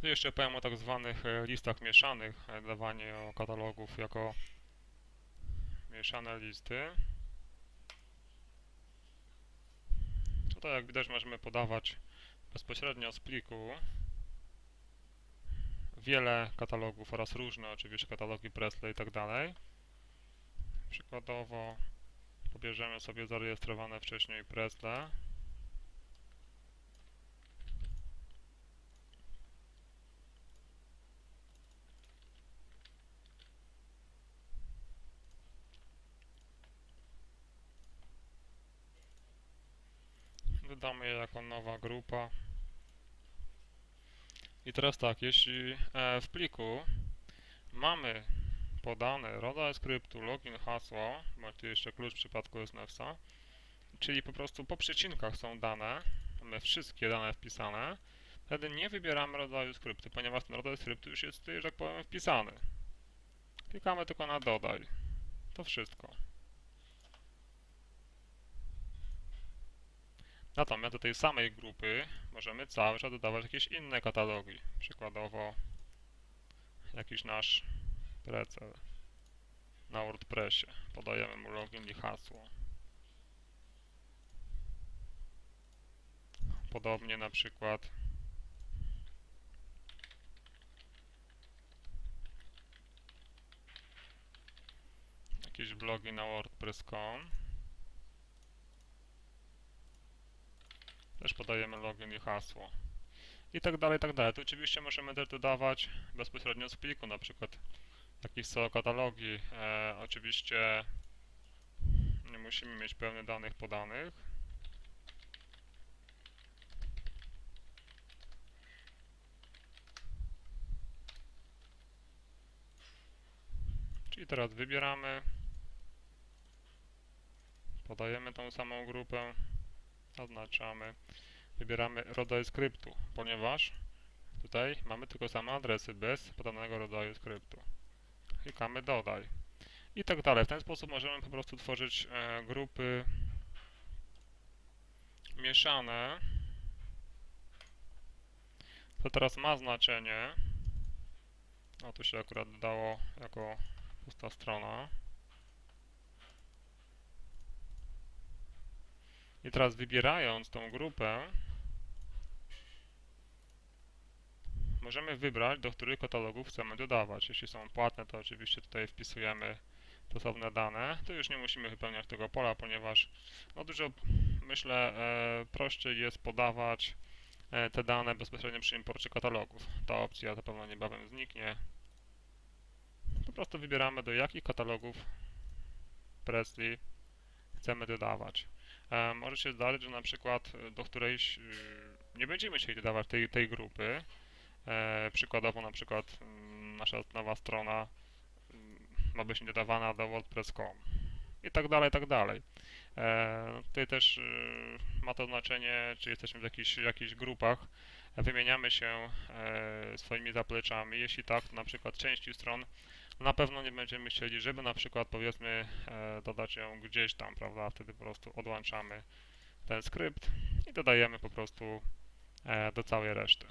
Tu jeszcze powiem o tak zwanych e, listach mieszanych, e, dawanie katalogów jako mieszane listy. Tutaj jak widać możemy podawać bezpośrednio z pliku wiele katalogów oraz różne oczywiście katalogi Presley i tak dalej. Przykładowo pobierzemy sobie zarejestrowane wcześniej Presley. Dodamy je jako nowa grupa. I teraz tak, jeśli e, w pliku mamy podane rodzaj skryptu, login, hasło, bo tu jeszcze klucz w przypadku SNFSA, czyli po prostu po przecinkach są dane, mamy wszystkie dane wpisane, wtedy nie wybieramy rodzaju skryptu, ponieważ ten rodzaj skryptu już jest, że tak powiem, wpisany. Klikamy tylko na dodaj. To wszystko. Natomiast do tej samej grupy możemy cały czas dodawać jakieś inne katalogi. Przykładowo jakiś nasz precel na WordPressie. Podajemy mu login i hasło. Podobnie na przykład jakieś blogi na wordpress.com Też podajemy login i hasło. I tak dalej, i tak dalej. Tu oczywiście możemy też dodawać bezpośrednio z pliku, na przykład jakieś są katalogi. E, oczywiście nie musimy mieć pełnych danych podanych. Czyli teraz wybieramy, podajemy tą samą grupę, oznaczamy, wybieramy rodzaj skryptu, ponieważ tutaj mamy tylko same adresy bez podanego rodzaju skryptu. Klikamy dodaj i tak dalej. W ten sposób możemy po prostu tworzyć e, grupy mieszane. To teraz ma znaczenie. O, tu się akurat dodało jako pusta strona. I teraz wybierając tą grupę, możemy wybrać, do których katalogów chcemy dodawać. Jeśli są płatne, to oczywiście tutaj wpisujemy stosowne dane. Tu już nie musimy wypełniać tego pola, ponieważ no dużo, myślę, e, prościej jest podawać e, te dane bezpośrednio przy imporcie katalogów. Ta opcja na pewno niebawem zniknie. Po prostu wybieramy, do jakich katalogów Presley chcemy dodawać. E, może się zdarzyć, że na przykład do którejś y, nie będziemy chcieli dodawać tej, tej grupy. E, przykładowo na przykład mm, nasza nowa strona mm, ma być dodawana do WordPress.com i tak dalej, i tak dalej. E, tutaj też ma to znaczenie, czy jesteśmy w jakichś, jakichś grupach, wymieniamy się e, swoimi zapleczami. Jeśli tak, to na przykład części stron na pewno nie będziemy chcieli, żeby na przykład powiedzmy e, dodać ją gdzieś tam, prawda? Wtedy po prostu odłączamy ten skrypt i dodajemy po prostu e, do całej reszty.